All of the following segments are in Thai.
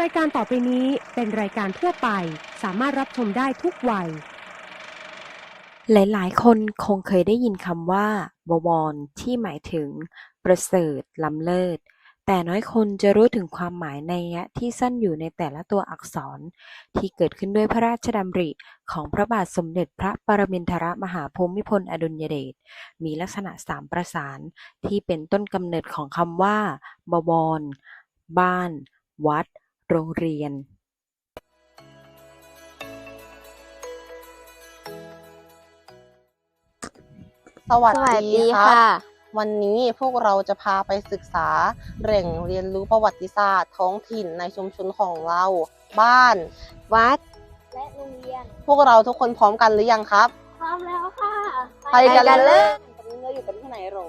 รายการต่อไปนี้เป็นรายการทั่วไป สามารถรับชมได้ทุกวัย หลาย ๆ คนคงเคยได้ยินคำว่าบวรที่หมายถึง ประเสริฐล้ำเลิศ แต่น้อยคนจะรู้ถึงความหมายในยยะที่ซ่อนอยู่ในแต่ละตัวอักษร ที่เกิดขึ้นด้วยพระราชดำริของพระบาทสมเด็จพระปรมินทรมหาภูมิพลอดุลยเดช มีลักษณะสามประสาน ที่เป็นต้นกำเนิดของคำว่าบวร บ้าน วัด โรงเรียนสวัสสวัสดีดีครัค่ะบวันนี้พวกเราจะพาไปศึกษาแหล่งเรียนรู้ประวัติศาสตร์ท้องถิ่นในชุมชนของเรา บ้าน วัด และโรงเรียน พวกเราทุกคนพร้อมกันหรือยังครับ พร้อมแล้วค่ะ ไปกันไปกันเลเลย ไหนหรอ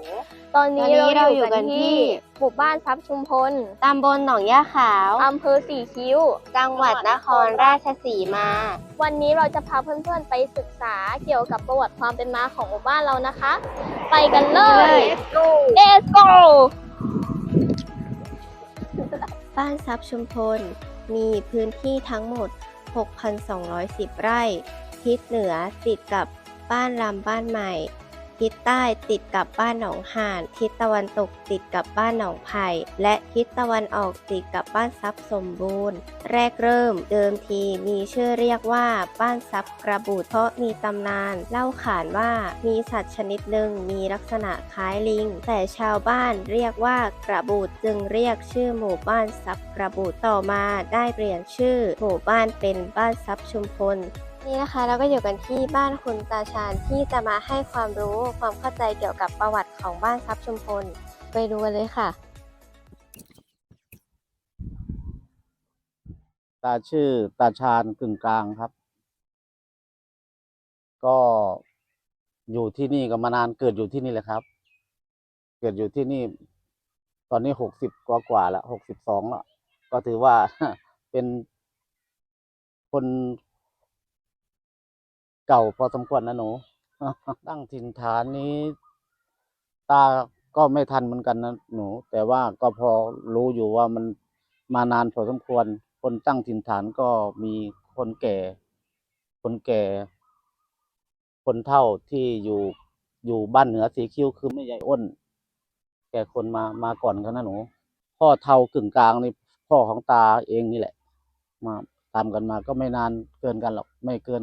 ตอนนี้ตอนนี้เราเราออยู่ยู่กักันนที่ที่หมู่บ้านทรัพย์ชุมพลตำบลหนองย่าขาวอำเภอสี่คิ้ว จังหวัดนครราชสีมา วันนี้เราจะพาเพื่อนๆไปศึกษาเกี่ยวกับประวัติความเป็นมาของหมู่บ้านเรานะคะ ไปกันเลย Let's go บ้านทรัพย์ชุมพล มีพื้นที่ทั้งหมด 6,210 ไร่ ทิศเหนือติดกับบ้านลำบ้านใหม่ ทิศใต้ติดกับบ้านหนองห่าน ทิศตะวันตกติดกับบ้านหนองไผ่และทิศตะวันออกติดกับบ้านทรัพย์สมบูรณ์ แรกเริ่มเดิมทีมีชื่อเรียกว่าบ้านทรัพย์กระบุดเพราะมีตำนานเล่าขานว่ามีสัตว์ชนิดหนึ่งมีลักษณะคล้ายลิง แต่ชาวบ้านเรียกว่ากระบุดจึงเรียกชื่อหมู่บ้านทรัพย์กระบุดต่อมาได้เปลี่ยนชื่อหมู่บ้านเป็นบ้านทรัพย์ชุมพล นี่นะคะเราก็อยู่กันที่บ้านคุณตาชาญที่จะมาให้ความรู้ความเข้าใจเกี่ยวกับประวัติของบ้านทรัพย์ชุมพลไปดูกันเลยค่ะ ตาชื่อตาชาญกึ่งกลางครับ ก็อยู่ที่นี่ก็มานานเกิดอยู่ที่นี่แหละครับ เกิดอยู่ที่นี่ ตอนนี้หกสิบกว่ากว่าแล้วหกสิบสองแล้วก็ถือว่าเป็นคน เก่าพอสมควรนะหนู ตั้งถิ่นฐานนี้ ตาก็ไม่ทันเหมือนกันนะหนู แต่ว่าก็พอรู้อยู่ว่ามันมานานพอสมควร คนตั้งถิ่นฐานก็มีคนแก่ คนแก่ คนเฒ่าที่อยู่อยู่บ้านเหนือสีคิ้วคือแม่ใหญ่อ้น แก่คนมามาก่อนเขานะหนู พ่อเฒ่ากึ่งกลางนี่พ่อของตาเองนี่แหละ มาตามกันมาก็ไม่นานเกินกันหรอก ไม่เกิน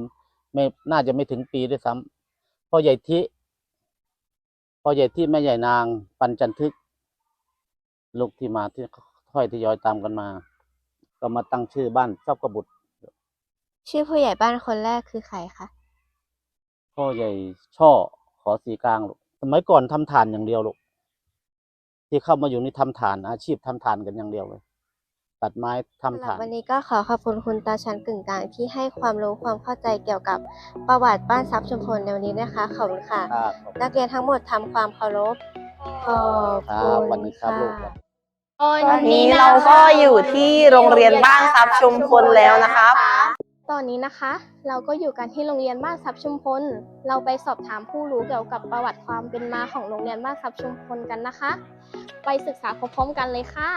ไม่น่าจะไม่ถึงปีด้วยซ้ำพ่อใหญ่ทิพ่อใหญ่ที่แม่ใหญ่นาง ปันจันทึก ลูกที่มาที่ค่อยทยอยตามกันมา ก็มาตั้งชื่อบ้านทรัพย์กบุตร ชื่อผู้ใหญ่บ้านคนแรกคือใครคะพ่อใหญ่ช่อขอสีกลางลูกสมัยก่อนทำฐานอย่างเดียวลูกที่เข้ามาอยู่นี่ทำฐานอาชีพทำฐานกันอย่างเดียวเลย ตัดไม้ทำสำหรับฐานวันนี้ก็ขอขอบคุณคุณตาชันกึ่งกลางที่ให้ความรู้ความเข้าใจเกี่ยวกับประวัติบ้านทรัพย์ชุมพลในวันนี้นะคะขอบคุณค่ะ ครับนักเรียนทั้งหมดทำความเคารพขอบครัคุบณวันนี้ครับค่ะลูกตอนนี้เราก็อยู่ที่โรงเรียนบ้านทรัพย์ชุมพลแล้วนะครับ ตอนนี้นะคะเราก็อยู่กันที่โรงเรียนบ้านทรัพย์ชุมพล เราไปสอบถามผู้รู้เกี่ยวกับประวัติความเป็นมาของโรงเรียนบ้านทรัพย์ชุมพลกันนะคะ ไปศึกษาพร้อมๆกันเลยค่ะ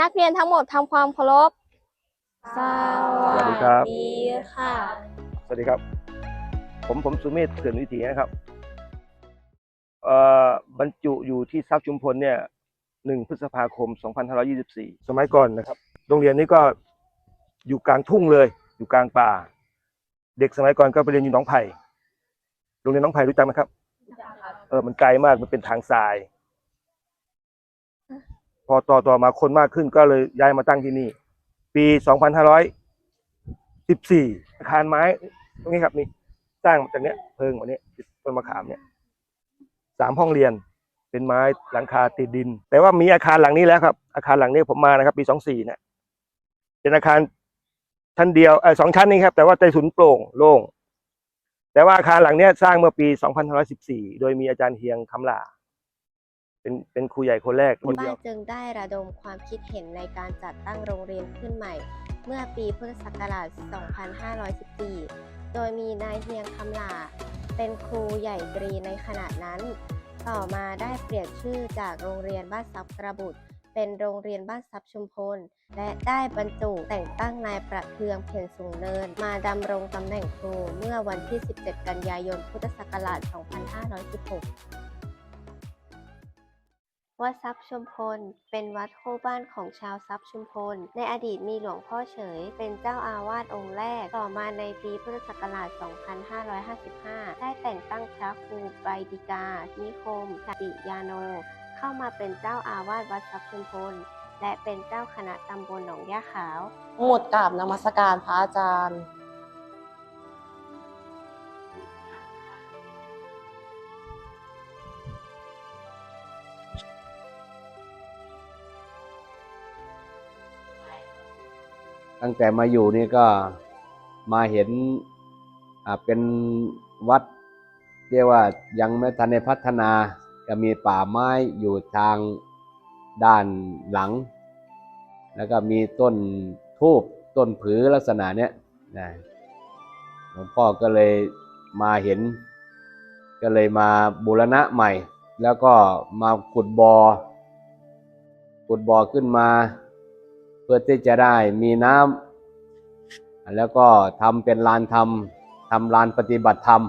นักเรียนทั้งหมดทำความเคารพสสวัสดีครับดีค่ะ สวัสดีครับ ผมผมสุเมธเถื่อนวิถีนะครับเอ่อบรรจุอยู่ที่ทรัพย์ชุมพลเนี่ยหนึ่งพฤษภาคม 2524 สมัยก่อนนะครับโรงเรียนนี้ก็อยู่กลางทุ่งเลย อยู่กลางป่า เด็กสมัยก่อนก็ไปเรียนอยู่หนองไผ่โรงเรียนหน้องไผ่รู้จักไหมครับเออมันไกลมากมันเป็นทางทราย พอต่อต่อมาคนมากขึ้นก็เลยย้ายมาตั้งที่นี่ ปี 2514 อาคารไม้ตรงนี้ครับนี่สร้างจากเนี้ยเพิงวันนี้ต้นมะขามเนี่ยสามห้องเรียนเป็นไม้หลังคาติดดิน แต่ว่ามีอาคารหลังนี้แล้วครับ อาคารหลังนี้ผมมานะครับ ปี 24เนี่ยเป็นอาคารชั้นเดียวเออสองชั้นนี่ครับ แต่ว่าใต้ถุนโปร่งโล่งแต่ว่าอาคารหลังเนี้ยสร้างเมื่อปี 2514 โดยมีอาจารย์เฮียงคำลา เป็นเป็นครูใหญ่คนแรกคนเดีบ้ายวนจึงได้ระดมความคิดเห็นในการจัดตั้งโรงเรียนขึ้นใหม่ เมื่อปีพุทธศักราช 2514 โดยมีนายเฮียงคำลา เป็นครูใหญ่ตรีในขณะนั้น ต่อมาได้เปลี่ยนชื่อจากโรงเรียนบ้านทรัพย์กระบุตรเป็นโรงเรียนบ้านทรัพย์ชุมพล และได้บรรจุแต่งตั้งนายประเทืองเพียรสูงเนิน มาดำรงตำแหน่งครูเมื่อวันที่ 17 กันยายน พุทธศักราช 2516 วัดทรัพย์ชุมพล เป็นวัดคู่บ้านของชาวทรัพย์ชุมพล ในอดีตมีหลวงพ่อเฉย เป็นเจ้าอาวาสองค์แรก ต่อมาในปีพุทธศักราช 2555 ได้แต่งตั้งพระครูไบดิกา นิคมติยาโน เข้ามาเป็นเจ้าอาวาสวัดทรัพย์ชุมพล และเป็นเจ้าคณะตำบลหนองย่าขาว หมดกราบนมัสการพระอาจารย์ ตั้งแต่มาอยู่นี่ก็มาเห็นเป็นวัดเรียกว่ายังไม่ทันได้พัฒนาก็มีป่าไม้อยู่ทางด้านหลัง แล้วก็มีต้นทูบต้นผือลักษณะเนี้ยนะหลวงพ่อก็เลยมาเห็น ก็เลยมาบูรณะใหม่ แล้วก็มาขุดบอ่อขุดบ่อขึ้นมา เพื่อที่จะได้มีน้ำแล้วก็ทำเป็นลานธรรมทำลานปฏิบัติธรรม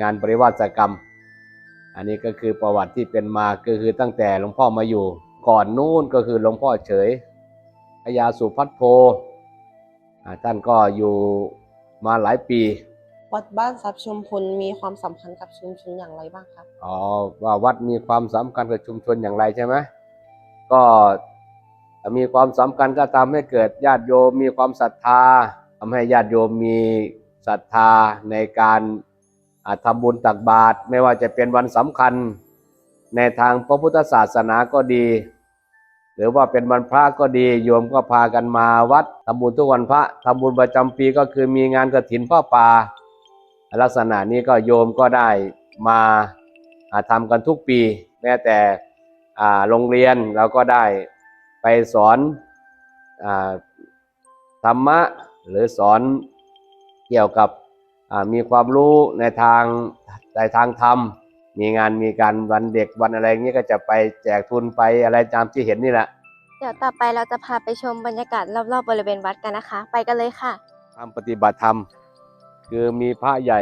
งานปริวาสกรรม อันนี้ก็คือประวัติที่เป็นมาก็คือตั้งแต่หลวงพ่อมาอยู่ ก่อนนู้นก็คือหลวงพ่อเฉยพญาสุพัทโพอ่าท่านก็อยู่มาหลายปี วัดบ้านทรัพย์ชุมพลมีความสำคัญกับชุมชนอย่างไรบ้างคะอ๋อว่าวัดมีความสำคัญกับชุมชนอย่างไรใช่ไหมก็ มีความสำคัญก็ทำให้เกิดญาติโยมมีความศรัทธาทำให้ญาติโยมมีศรัทธาในการอาทำบุญตักบาตรไม่ว่าจะเป็นวันสำคัญ ในทางพระพุทธศาสนาก็ดี หรือว่าเป็นวันพระก็ดีโยมก็พากันมาวัดทำบุญทุกวันพระทำบุญประจำปีก็คือมีงานกฐินพ่อป่าลักษณะนี้ก็โยมก็ได้มาอาทำกันทุกปี แม้แต่โรงเรียนเราก็ได้ สอนอาธรรมะหรือสอนเกี่ยวกับอ่ามีความรู้ในทางในทางธรรม มีงานมีการวันเด็กวันอะไรอย่างนี้ก็จะไปแจกทุนไปอะไรตามที่เห็นนี่แหละ เดี๋ยวต่อไปเราจะพาไปชมบรรยากาศรอบๆบริเวณวัดกันนะคะ ไปกันเลยค่ะทำปฏิบัติธรรม คือมีพระใหญ่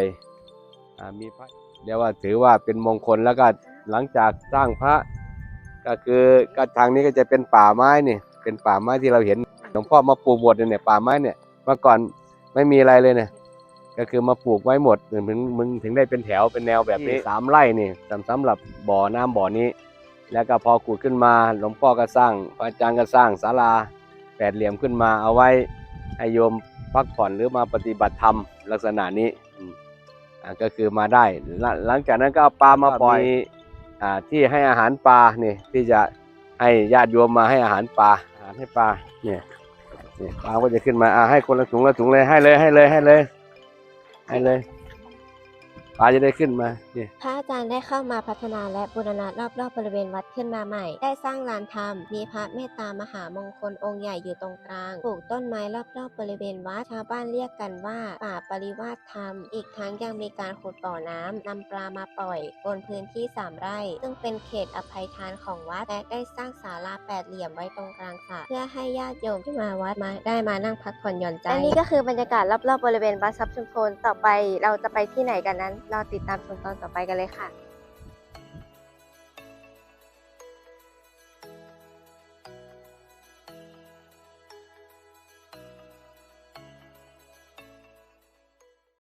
อ่ามีพระเรียกว่าถือว่าเป็นมงคลแล้วก็หลังจากสร้างพระ ก็คือก็ทางนี้ก็จะเป็นป่าไม้นี่ เป็นป่าไม้ที่เราเห็นหลวงพ่อมาปลูกหมดเลยเนี่ยป่าไม้เนี่ยเมื่อก่อนไม่มีอะไรเลยเนี่ยก็คือมาปลูกไว้หมดถึงมึงมึงถึงได้เป็นแถวเป็นแนวแบบนี้สามไร่นี่สำสำหรับบ่อน้ำบ่อนี้ แล้วก็พอขุดขึ้นมาหลวงพ่อก็สร้างพระอาจารย์ก็สร้างศาลาแปดเหลี่ยมขึ้นมาเอาไว้ให้โยมพักผ่อนหรือมาปฏิบัติธรรมลักษณะนี้อืมอ่าก็คือมาได้หลังหลังจากนั้นก็เอาปลามาปล่อยอ่า ที่ให้อาหารปลาเนี่ยที่จะให้ญาติโยมมาให้อาหารปลาอาหารให้ปลาเนี่ยนี่ปลาก็จะขึ้นมาอ่าให้คนละถุงละถุงเลยให้เลยให้เลยให้เลย ให้เลยปลาจะได้ขึ้นมา นี่พระอาจารย์ได้เข้ามาพัฒนาและบูรณะรอบๆบริเวณวัดขึ้นมาใหม่ ได้สร้างลานธรรม มีพระเมตตามหามงคลองค์ใหญ่อยู่ตรงกลาง ปลูกต้นไม้รอบๆบริเวณวัดชาวบ้านเรียกกันว่าป่าปริวาสธรรม อีกทั้งยังมีการขุดบ่อน้ำนำปลามาปล่อยบนพื้นที่สามไร่ ซึ่งเป็นเขตอภัยทานของวัดและได้สร้างศาลาแปดเหลี่ยมไว้ตรงกลางสระเพื่อให้ญาติโยมที่มาวัดมาได้มานั่งพักผ่อนหย่อนใจและนี่ก็คือบรรยากาศรอบๆบริเวณวัดทรัพย์ชุมพลต่อไปเราจะไปที่ไหนกันนั้น เราติดตามชมตอนต่อไปกันเลยค่ะ